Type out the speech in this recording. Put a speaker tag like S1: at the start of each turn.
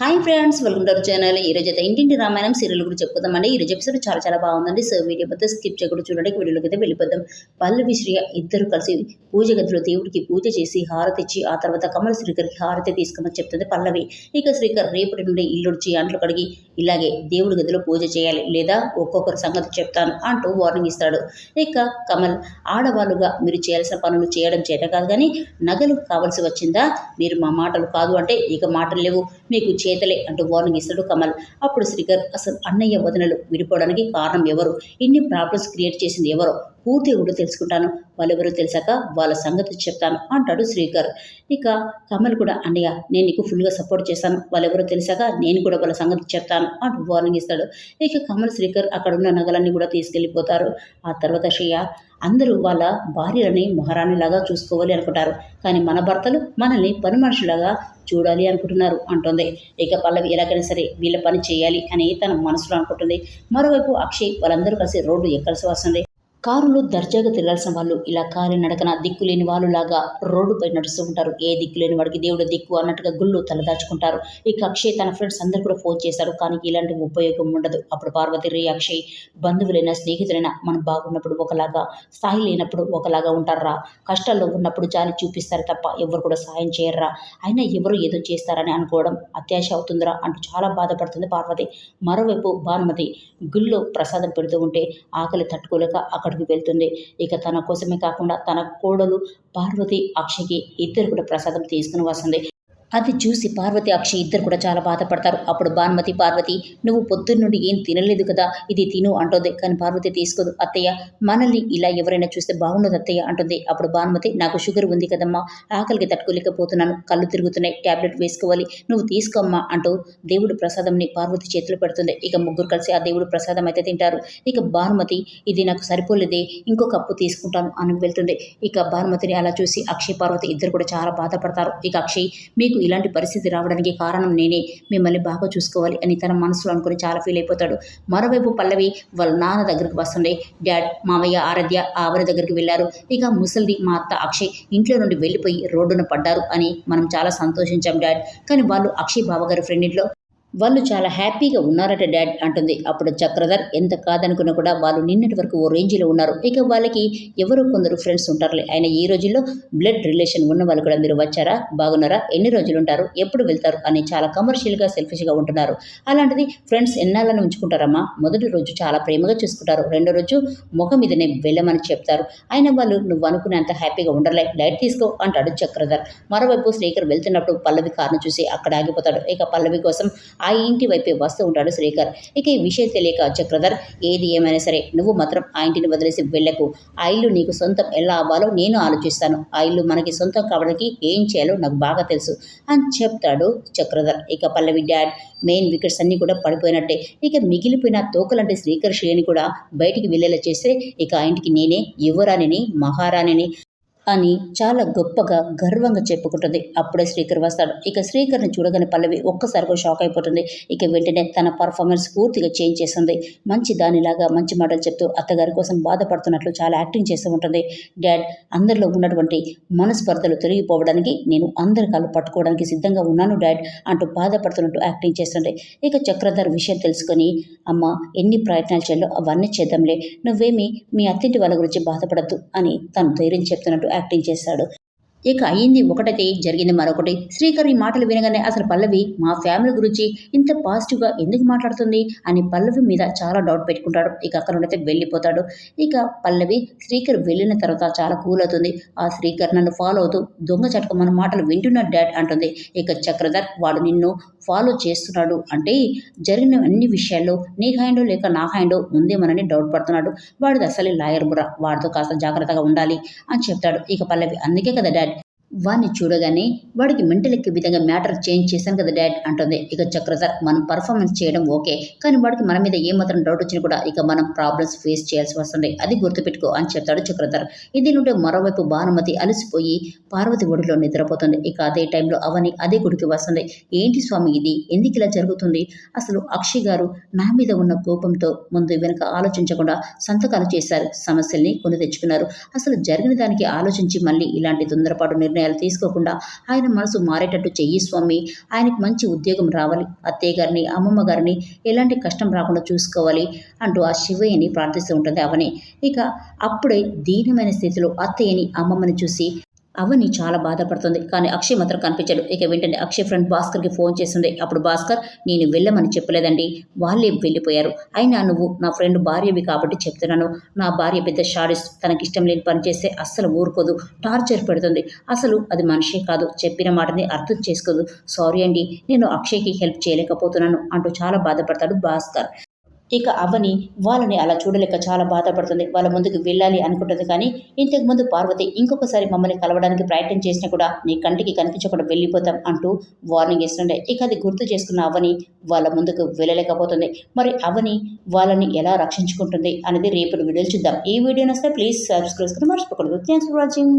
S1: Hi friends welcome to our channel ఈ అయితే ఇంటింటి రామాయణం సీరియల్ గురించి చెప్పుకుందామండి. ఈరోజు ఎపిసోడ్ చాలా చాలా బాగుందండి. సో వీడియో మొత్తం స్కిప్ చేయకుండా చూడడానికి వీడియోలోకి అయితే వెళ్ళిపోద్దాం పల్లవి శ్రీ ఇద్దరు కలిసి పూజ గదిలో దేవుడికి పూజ చేసి హారతి ఇచ్చి ఆ తర్వాత కమల శ్రీకర్కి హారతి తీసుకోమని చెప్తుంది పల్లవి. ఇక శ్రీకర్ రేపటి నుండి ఇల్లుడిచి అంట్లు కడిగి ఇలాగే దేవుడి గదిలో పూజ చేయాలి లేదా ఒక్కొక్కరి సంగతి చెప్తాను అంటూ వార్నింగ్ ఇస్తాడు. ఇక కమల్ ఆడవాళ్ళుగా మీరు చేయాల్సిన పనులు చేయడం చేయడం కాదు కానీ నగలు కావాల్సి వచ్చిందా? మీరు మా మాటలు కాదు అంటే ఇక మాటలు లేవు. మీకు చేతలే అంటూ వార్నింగ్ ఇస్తాడు కమల్. అప్పుడు శ్రీకర్ అసలు అన్నయ్య వదనలు విడిపోవడానికి కారణం ఎవరు? ఇన్ని ప్రాబ్లమ్స్ క్రియేట్ చేసింది ఎవరో? పూర్తి కూడా తెలుసుకుంటాను. వాళ్ళెవరో తెలిసాక వాళ్ళ సంగతి చెప్తాను అంటాడు శ్రీకర్. ఇక కమల్ కూడా అన్నయ్య నేను నీకు ఫుల్గా సపోర్ట్ చేస్తాను వాళ్ళెవరో తెలిసాక నేను కూడా వాళ్ళ సంగతి చెప్తాను అంటూ వార్నింగ్ ఇస్తాడు. ఇక కమల్ శ్రీకర్ అక్కడ ఉన్న నగలన్నీ కూడా తీసుకెళ్ళిపోతారు. ఆ తర్వాత శ్రేయ అందరూ వాళ్ళ భార్యలని మహారాణిలాగా చూసుకోవాలి అనుకుంటారు. కానీ మన భర్తలు మనల్ని పని మనుషులాగా చూడాలి అనుకుంటున్నారు అంటుంది. ఇక పల్లవి ఎలాగైనా సరే వీళ్ళ పని చేయాలి అని తన మనసులో అనుకుంటుంది. మరోవైపు అక్షయ్ వాళ్ళందరూ కలిసి రోడ్డు ఎక్కాల్సి వస్తుంది. కారులో దర్జాగా తిరగాల్సిన వాళ్ళు ఇలా కాలి నడకన దిక్కు లేని వాళ్ళు లాగా రోడ్డుపై నడుస్తూ ఉంటారు. ఏ దిక్కు లేని వాడికి దేవుడు దిక్కు అన్నట్టుగా గుళ్ళు తలదాచుకుంటారు. ఇక అక్షయ్ తన ఫ్రెండ్స్ అందరు కూడా ఫోన్ చేశారు. కానీ ఇలాంటి ఉపయోగం ఉండదు. అప్పుడు పార్వతి రే అక్షయ్ బంధువులైన స్నేహితులైనా మనం బాగున్నప్పుడు ఒకలాగా స్థాయి లేనప్పుడు ఒకలాగా ఉంటారా? కష్టాల్లో ఉన్నప్పుడు జాలి చూపిస్తారు తప్ప ఎవరు కూడా సాయం చేయర్రా? అయినా ఎవరు ఏదో చేస్తారని అనుకోవడం అత్యాశ అవుతుందిరా అంటూ చాలా బాధపడుతుంది పార్వతి. మరోవైపు భానుమతి గుళ్ళో ప్రసాదం పెడుతూ ఉంటే ఆకలి తట్టుకోలేక అక్కడ అక్కడికి వెళ్తుంది ఇక తన కోసమే కాకుండా తన కోడలు పార్వతి అక్షయ్కి ఇద్దరు కూడా ప్రసాదం తీసుకుని వస్తుంది. అది చూసి పార్వతి అక్షయ్ ఇద్దరు కూడా చాలా బాధపడతారు. అప్పుడు భానుమతి పార్వతి నువ్వు పొద్దున్న నుండి ఏం తినలేదు కదా? ఇది తిను అంటుంది. కానీ పార్వతి తీసుకోదు. అత్తయ్య మనల్ని ఇలా ఎవరైనా చూస్తే బాగుండదు అత్తయ్య అంటుంది. అప్పుడు భానుమతి నాకు షుగర్ ఉంది కదమ్మా ఆకలికి తట్టుకోలేకపోతున్నాను. కళ్ళు తిరుగుతున్నాయి ట్యాబ్లెట్ వేసుకోవాలి. నువ్వు తీసుకోమ్మా అంటూ దేవుడు ప్రసాదంని పార్వతి చేతిలో పెడుతుంది. ఇక ముగ్గురు కలిసి ఆ దేవుడు ప్రసాదం అయితే తింటారు. ఇక భానుమతి ఇది నాకు సరిపోలేదే ఇంకో కప్పు తీసుకుంటాను అని వెళ్తుంది. ఇక భానుమతిని అలా చూసి అక్షయ్ పార్వతి ఇద్దరు కూడా చాలా బాధపడతారు. ఇక అక్షయ్ మీకు ఇలాంటి పరిస్థితి రావడానికి కారణం నేనే. మిమ్మల్ని బాగా చూసుకోవాలి అని తన మనసులో అనుకుని చాలా ఫీల్ అయిపోతాడు. మరోవైపు పల్లవి వాళ్ళ నాన్న దగ్గరికి వస్తుండే. డాడ్ మామయ్య ఆరాధ్య ఆవిడ దగ్గరికి వెళ్ళారు. ఇక ముసలిది మా అత్త అక్షయ్ ఇంట్లో నుండి వెళ్ళిపోయి రోడ్డున పడ్డారు అని మనం చాలా సంతోషించాం డాడ్. కానీ వాళ్ళు అక్షయ్ బావగారి ఫ్రెండ్ ఇంట్లో వాళ్ళు చాలా హ్యాపీగా ఉన్నారట డాడ్ అంటుంది. అప్పుడు చక్రధర్ ఎంత కాదనుకున్నా కూడా వాళ్ళు నిన్నటి వరకు ఓ రేంజ్లో ఉన్నారు. ఇక వాళ్ళకి ఎవరో కొందరు ఫ్రెండ్స్ ఉంటారులే. ఆయన ఈ రోజుల్లో బ్లడ్ రిలేషన్ ఉన్న వాళ్ళు కూడా మీరు వచ్చారా? బాగున్నారా? ఎన్ని రోజులు ఉంటారు? ఎప్పుడు వెళ్తారు? అని చాలా కమర్షియల్గా సెల్ఫిష్గా ఉంటున్నారు. అలాంటిది ఫ్రెండ్స్ ఎన్నాళ్ళని ఉంచుకుంటారమ్మా? మొదటి రోజు చాలా ప్రేమగా చూసుకుంటారు. రెండో రోజు ముఖం మీదనే వెళ్ళమని చెప్తారు. అయినా వాళ్ళు నువ్వు అనుకునేంత హ్యాపీగా ఉండలే లైట్ తీసుకో అంటాడు చక్రధర్. మరోవైపు శ్రీకర్ వెళ్తున్నప్పుడు పల్లవి కారును చూసి అక్కడ ఆగిపోతాడు. ఇక పల్లవి కోసం ఆ ఇంటి వైపే వస్తూ ఉంటాడు శ్రీకర్. ఇక ఈ విషయం తెలియక చక్రధర్ ఏది ఏమైనా సరే నువ్వు మాత్రం ఆ ఇంటిని వదిలేసి వెళ్ళకు. ఆ ఇల్లు నీకు సొంతం ఎలా అవ్వాలో నేను ఆలోచిస్తాను. ఆ ఇల్లు మనకి సొంతం కావడానికి ఏం చేయాలో నాకు బాగా తెలుసు అని చెప్తాడు చక్రధర్. ఇక పల్లవి డాడ్ మెయిన్ వికెట్స్ అన్నీ కూడా పడిపోయినట్టే. ఇక మిగిలిపోయిన తోకలంటే శ్రీకర్ శ్రేణి కూడా బయటికి వెళ్ళేలా చేస్తే ఇక ఆ ఇంటికి నేనే యువరాణిని మహారాణిని అని చాలా గొప్పగా గర్వంగా చెప్పుకుంటుంది. అప్పుడే శ్రీకర్ వస్తాడు. ఇక శ్రీకర్ని చూడగానే పల్లవి ఒక్కసారిగా షాక్ అయిపోతుంది. ఇక వెంటనే తన పర్ఫార్మెన్స్ పూర్తిగా చేంజ్ చేస్తుంది. మంచి దానిలాగా మంచి మాటలు చెప్తూ అత్తగారి కోసం బాధపడుతున్నట్లు చాలా యాక్టింగ్ చేస్తూ ఉంటుంది. డాడ్ అందరిలో ఉన్నటువంటి మనస్పర్ధలు తొలగిపోవడానికి నేను అందరి కాళ్ళు పట్టుకోవడానికి సిద్ధంగా ఉన్నాను డాడ్ అంటూ బాధపడుతున్నట్టు యాక్టింగ్ చేస్తుండే ఇక చక్రధర్ విషయం తెలుసుకొని అమ్మ ఎన్ని ప్రయత్నాలు చేయాలో అవన్నీ చేద్దాంలే. నువ్వేమి మీ అత్తింటి వాళ్ళ గురించి బాధపడద్దు అని తను ధైర్యం చెప్తున్నట్టు యాక్టింగ్ చేశాడు ఇక అయ్యింది ఒకటైతే జరిగింది మరొకటి. శ్రీకర్ ఈ మాటలు వినగానే అసలు పల్లవి మా ఫ్యామిలీ గురించి ఇంత పాజిటివ్గా ఎందుకు మాట్లాడుతుంది అని పల్లవి మీద చాలా డౌట్ పెట్టుకుంటాడు. ఇక అక్కడ నుండి వెళ్ళిపోతాడు. ఇక పల్లవి శ్రీకర్ వెళ్ళిన తర్వాత చాలా కూల్ అవుతుంది. ఆ శ్రీకర్ నన్ను ఫాలో అవుతూ దొంగ చటక మన మాటలు వింటున్న డాడ్ అంటుంది. ఇక చక్రధర్ వాడు నిన్ను ఫాలో చేస్తున్నాడు అంటే జరిగిన అన్ని విషయాల్లో నీ హ్యాండో లేక నా హ్యాండో ఉందేమోనని డౌట్ పడుతున్నాడు. వాడిది అసలే లాయర్ బుర్ర. వాడితో కాస్త జాగ్రత్తగా ఉండాలి అని చెప్తాడు. ఇక పల్లవి అందుకే కదా డాడ్ వాడిని చూడగానే వాడికి మెంటల్ విధంగా మ్యాటర్ చేంజ్ చేశాను కదా డాడ్ అంటుంది. ఇక చక్రధర్ మనం పర్ఫార్మెన్స్ చేయడం ఓకే కానీ వాడికి మన మీద ఏమాత్రం డౌట్ వచ్చినా కూడా ఇక మనం ప్రాబ్లమ్స్ ఫేస్ చేయాల్సి వస్తుంది. అది గుర్తుపెట్టుకో అని చెప్తాడు చక్రధర్. ఇది నుండి మరోవైపు భానుమతి అలసిపోయి పార్వతి ఒడిలో నిద్రపోతుంది. ఇక అదే టైంలో అవని అదే గుడికి వస్తుంది. ఏంటి స్వామి ఇది? ఎందుకు ఇలా జరుగుతుంది? అసలు అక్షయ్ గారు నా మీద ఉన్న కోపంతో ముందు వెనుక ఆలోచించకుండా సంతకాలు చేశారు. సమస్యల్ని కొని తెచ్చుకున్నారు. అసలు జరిగిన దానికి ఆలోచించి మళ్ళీ ఇలాంటి తొందరపాటు నిర్ణయం నిర్ణయాలు తీసుకోకుండా ఆయన మనసు మారేటట్టు చెయ్యి స్వామి. ఆయనకు మంచి ఉద్యోగం రావాలి. అత్తయ్య గారిని అమ్మమ్మ గారిని ఎలాంటి కష్టం రాకుండా చూసుకోవాలి అంటూ ఆ శివయ్యని ప్రార్థిస్తూ ఉంటుంది అవని ఇక అప్పుడే దీనమైన స్థితిలో అత్తయ్యని అమ్మమ్మని చూసి అవని చాలా బాధపడుతుంది. కానీ అక్షయ్ మాత్రం కనిపించాడు. ఇక వెంటనే అక్షయ్ ఫ్రెండ్ భాస్కర్కి ఫోన్ చేస్తుంది. అప్పుడు భాస్కర్ నేను వెళ్ళమని చెప్పలేదండి. వాళ్ళే వెళ్ళిపోయారు. అయినా నువ్వు నా ఫ్రెండ్ భార్యవి కాబట్టి చెప్తున్నాను. నా భార్య పెద్ద షాడిస్ట్ తనకిష్టం లేని పని చేస్తే అస్సలు ఊరుకోదు. టార్చర్ పెడుతుంది. అసలు అది మనిషే కాదు. చెప్పిన మాటని అర్థం చేసుకోదు. సారీ అండి. నేను అక్షయ్కి హెల్ప్ చేయలేకపోతున్నాను అంటూ చాలా బాధపడతాడు భాస్కర్. ఇక అవని వాళ్ళని అలా చూడలేక చాలా బాధపడుతుంది. వాళ్ళ ముందుకు వెళ్ళాలి అనుకుంటుంది కానీ ఇంతకుముందు పార్వతి ఇంకొకసారి మమ్మల్ని కలవడానికి ప్రయత్నం చేసినా కూడా నీ కంటికి కనిపించకుండా వెళ్ళిపోతాం అంటూ వార్నింగ్ ఇస్తుండే. ఇక అది గుర్తు చేసుకున్న అవని వాళ్ళ ముందుకు వెళ్ళలేకపోతుంది. మరి అవని వాళ్ళని ఎలా రక్షించుకుంటుంది అనేది రేపటి వీడియోలు చూద్దాం. ఈ వీడియో నస్తే ప్లీజ్ సబ్స్క్రైబ్ చేసుకుని మర్చిపోకూడదు. Thanks for watching